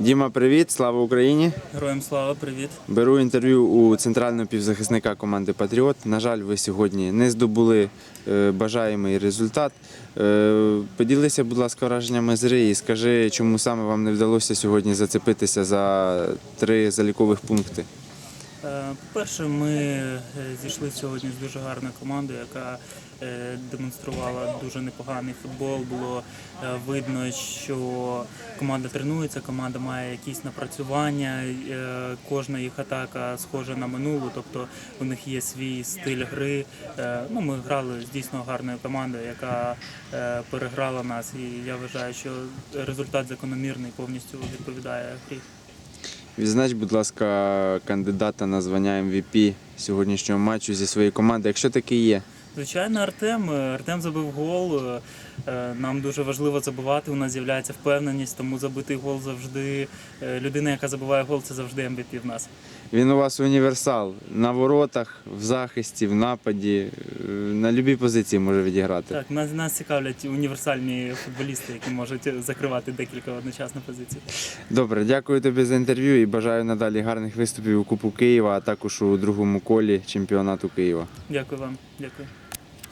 Діма, привіт, слава Україні! Героям слава, привіт. Беру інтерв'ю у центрального півзахисника команди Патріот. На жаль, ви сьогодні не здобули е, бажаємий результат. Е, Поділися, будь ласка, враженнями з і скажи, чому саме вам не вдалося сьогодні зацепитися за три залікових пункти. Е, По-перше, ми е, зійшли сьогодні з дуже гарною командою, яка е, демонструвала дуже непоганий футбол. Було видно, що команда тренується, команда має якісь напрацювання. Кожна їх атака схожа на минулу, тобто у них є свій стиль гри. Ну, ми грали з дійсно гарною командою, яка переграла нас. І я вважаю, що результат закономірний повністю відповідає грі. Відзнач, будь ласка, кандидата на звання MVP сьогоднішнього матчу зі своєї команди, якщо такий є. Звичайно, Артем. Е, Артем забив гол. Е, е, Нам дуже важливо забивати. У нас з'являється впевненість, тому забитий гол завжди. Людина, яка забиває гол, це завжди MVP в нас. Він у вас універсал на воротах, в захисті, в нападі, на будь-якій позиції може відіграти. Так, нас, нас цікавлять універсальні футболісти, які можуть закривати декілька одночасно позицій. Добре, дякую тобі за інтерв'ю і бажаю надалі гарних виступів у Кубку Києва, а також у другому колі чемпіонату Києва. Дякую вам. Дякую.